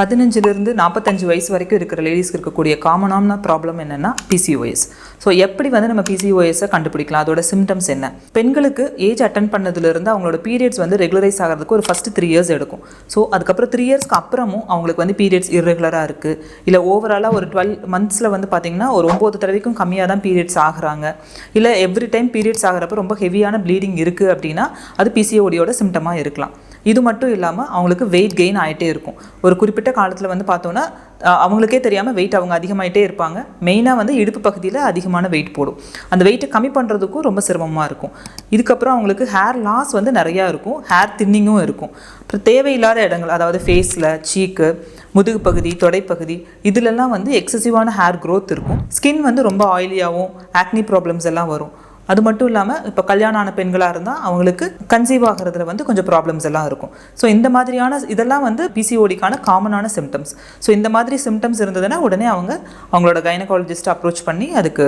பதினஞ்சுலேருந்து நாற்பத்தஞ்சு வயசு வரைக்கும் இருக்கிற லேடிஸ்க்கு இருக்கக்கூடிய காமனான ப்ராப்ளம் என்னென்னா பிசிஓஎஸ் ஸோ எப்படி வந்து நம்ம பிசிஓஎஸை கண்டுபிடிக்கலாம்? அதோட சிம்டம்ஸ் என்ன? பெண்களுக்கு ஏஜ் அட்டன் பண்ணதுலேருந்து அவங்களோட பீரியட்ஸ் வந்து ரெகுலரைஸ் ஆகிறதுக்கு ஒரு ஃபஸ்ட்டு த்ரீ இயர்ஸ் எடுக்கும். ஸோ அதுக்கப்புறம் த்ரீ இயர்ஸ்க்கு அப்புறமும் அவங்களுக்கு வந்து பீரியட்ஸ் இர்ரெகுலராக இருக்குது இல்லை ஓவராலாக ஒரு டுவெல் மந்த்ஸில் வந்து பார்த்திங்கன்னா ஒரு ஒம்பது தடவைக்கும் கம்மியாக தான் பீரியட்ஸ் ஆகுறாங்க. இல்லை எவ்ரி டைம் பீரியட்ஸ் ஆகிறப்ப ரொம்ப ஹெவியான ப்ளீடிங் இருக்குது அப்படின்னா அது பிசிஓடியோட சிம்டமாக இருக்கலாம். இது மட்டும் இல்லாமல் அவங்களுக்கு வெயிட் கெயின் ஆகிட்டே இருக்கும். ஒரு குறிப்பிட்ட காலத்தில் வந்து பார்த்தோன்னா அவங்களுக்கே தெரியாமல் வெயிட் அவங்க அதிகமாகிட்டே இருப்பாங்க. மெயினாக வந்து இடுப்பு பகுதியில் அதிகமான வெயிட் போடும். அந்த வெயிட்டை கம்மி பண்ணுறதுக்கும் ரொம்ப சிரமமாக இருக்கும். இதுக்கப்புறம் அவங்களுக்கு ஹேர் லாஸ் வந்து நிறையா இருக்கும். ஹேர் தின்னிங்கும் இருக்கும். அப்புறம் தேவையில்லாத இடங்கள் அதாவது ஃபேஸில் சீக்கு முதுகு பகுதி தொடைப்பகுதி இதிலெல்லாம் வந்து எக்ஸசிவான ஹேர் க்ரோத் இருக்கும். ஸ்கின் வந்து ரொம்ப ஆயிலியாகவும் ஆக்னி ப்ராப்ளம்ஸ் எல்லாம் வரும். அது மட்டும் இல்லாமல் இப்போ கல்யாணம் ஆன பெண்களாக இருந்தால் அவங்களுக்கு கன்சீவ் ஆகிறதுல வந்து கொஞ்சம் ப்ராப்ளம்ஸ் எல்லாம் இருக்கும். ஸோ இந்த மாதிரியான இதெல்லாம் வந்து பிசிஓடிக்கான காமனான சிம்டம்ஸ் ஸோ இந்த மாதிரி சிம்டம்ஸ் இருந்ததுன்னா உடனே அவங்க அவங்களோட கைனகாலஜிஸ்ட் அப்ரோச் பண்ணி அதுக்கு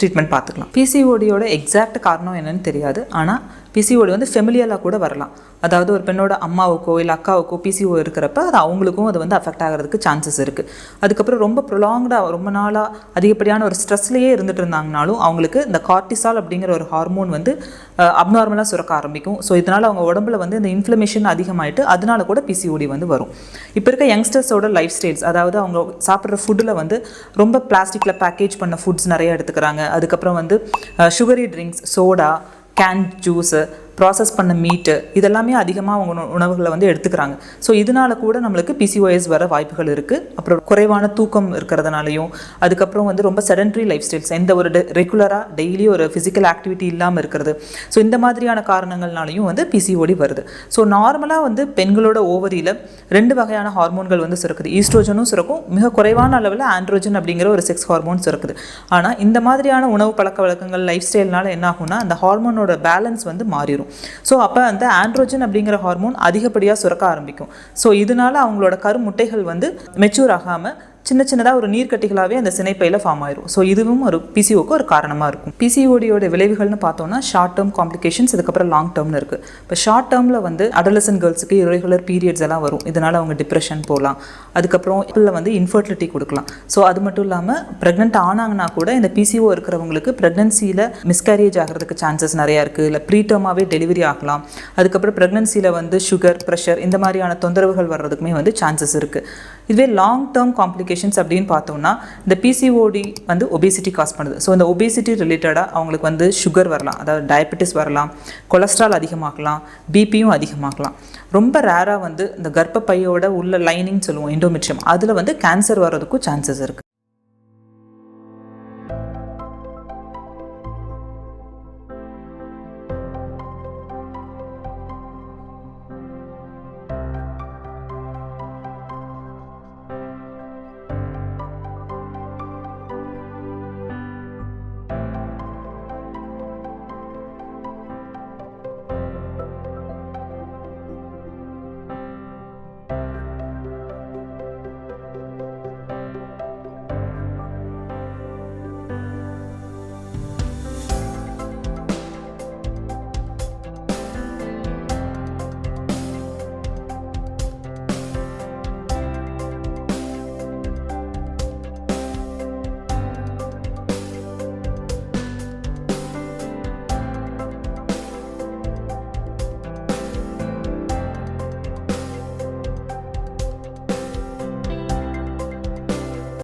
ட்ரீட்மெண்ட் பார்த்துக்கலாம் பிசிஓடியோட எக்ஸாக்ட் காரணம் என்னன்னு தெரியாது. ஆனால் பிசிஓடி வந்து ஃபெமிலியலாக கூட வரலாம். அதாவது ஒரு பெண்ணோட அம்மாவுக்கோ இல்லை அக்காவுக்கோ பிசிஓ இருக்கிறப்ப அது அவங்களுக்கும் அது வந்து அஃபெக்ட் ஆகிறதுக்கு சான்சஸ் இருக்குது அதுக்கப்புறம் ரொம்ப ப்ரொலாங்டாக ரொம்ப நாளாக அதிகப்படியான ஒரு ஸ்ட்ரெஸ்லேயே இருந்துட்டு இருந்தாங்கனாலும் அவங்களுக்கு இந்த கார்டிசால் அப்படிங்கிற ஒரு ஹார்மோன் வந்து அப்நார்மலாக சுரக்க ஆரம்பிக்கும். ஸோ இதனால் அவங்க உடம்புல வந்து இந்த இன்ஃப்ளமேஷன் அதிகமாயிட்டு அதனால கூட பிசிஓடி வந்து வரும். இப்போ இருக்க யங்ஸ்டர்ஸோட லைஃப் ஸ்டைல்ஸ் அதாவது அவங்க சாப்பிட்ற ஃபுட்டில் வந்து ரொம்ப பிளாஸ்டிக்கில் பேக்கேஜ் பண்ண ஃபுட்ஸ் நிறைய எடுத்துக்கிறாங்க. அதுக்கப்புறம் வந்து sugary drinks soda can choose uh, process பண்ண மீட்டு இதெல்லாமே அதிகமாக அவங்க உணவுகளை வந்து எடுத்துக்கிறாங்க. ஸோ இதனால கூட நம்மளுக்கு பிசிஓஎஸ் வர வாய்ப்புகள் இருக்குது அப்புறம் குறைவான தூக்கம் இருக்கிறதுனாலையும் அதுக்கப்புறம் வந்து ரொம்ப செடன்ட்ரி லைஃப் ஸ்டைல்ஸ் எந்த ஒரு ரெகுலராக டெய்லி ஒரு ஃபிசிக்கல் ஆக்டிவிட்டி இல்லாமல் இருக்கிறது. ஸோ இந்த மாதிரியான காரணங்கள்னாலையும் வந்து பிசிஓடி வருது. ஸோ நார்மலாக வந்து பெண்களோட ஓவரியில் ரெண்டு வகையான ஹார்மோன்கள் வந்து சுரக்குது. ஈஸ்ட்ரோஜனும் சுரக்கும். மிக குறைவான அளவில் ஆண்ட்ரோஜன் அப்படிங்கிற ஒரு செக்ஸ் ஹார்மோன் சுரக்குது. ஆனால் இந்த மாதிரியான உணவு பழக்க வழக்கங்கள் லைஃப் ஸ்டைல்னால என்ன ஆகும்னா அந்த ஹார்மோனோட பேலன்ஸ் வந்து மாறிடும் ஸோ அப்போ அந்த ஆண்ட்ரோஜன் அப்படிங்கிற ஹார்மோன் அதிகப்படியாக சுரக்க ஆரம்பிக்கும். ஸோ இதனால அவங்களோட கருமுட்டைகள் வந்து மெச்சூர் ஆகாமல் சின்ன சின்னதாக ஒரு நீர்க்கட்டிகளாகவே அந்த சினைப்பையில் ஃபார்ம் ஆயிரும். ஸோ இதுவும் ஒரு பிசிஓக்கு ஒரு காரணமாக இருக்கும். பிசிஓடியோட விளைவுகள்னு பார்த்தோம்னா ஷார்ட் டேர்ம் காம்ப்ளிகேஷன்ஸ் இதுக்கப்புறம் லாங் டேர்ம்னு இருக்குது இப்போ ஷார்ட் டேர்மில் வந்து அடலசன் கேர்ள்ஸுக்கு இரகுலர் பீரியட்ஸ் எல்லாம் வரும். இதனால் அவங்க டிப்ரெஷன் போகலாம் அதுக்கப்புறம் இப்போ வந்து இன்ஃபர்டிலிட்டி கொடுக்கலாம். ஸோ அது மட்டும் இல்லாமல் ப்ரெக்னென்ட் ஆனாங்கன்னா கூட இந்த பிசிஓ இருக்கிறவங்களுக்கு ப்ரெக்னன்சியில் மிஸ்கேரேஜ் ஆகிறதுக்கு சான்சஸ் நிறையா இருக்குது இல்லை ப்ரீடர்மாகவே டெலிவரி ஆகலாம். அதுக்கப்புறம் ப்ரெக்னன்சியில் வந்து சுகர் ப்ரெஷர் இந்த மாதிரியான தொந்தரவுகள் வர்றதுக்குமே வந்து சான்சஸ் இருக்குது இதுவே லாங் டேர்ம் காம்ப்ளிகேஷன்ஸ் அப்படின்னு பார்த்தோம்னா இந்த பிசிஓடி வந்து ஒபேசிட்டி காஸ் பண்ணுது. ஸோ இந்த ஒபேசிட்டி ரிலேட்டடாக அவங்களுக்கு வந்து சுகர் வரலாம். அதாவது டயபெட்டிஸ் வரலாம் கொலஸ்ட்ரால் அதிகமாகலாம் பிபியும் அதிகமாகலாம் ரொம்ப ரேராக வந்து இந்த கர்ப்பப்பையோட உள்ள லைனிங் சொல்லுவோம் எண்டோமெட்ரியம் அதில் வந்து கேன்சர் வர்றதுக்கும் சான்சஸ் இருக்குது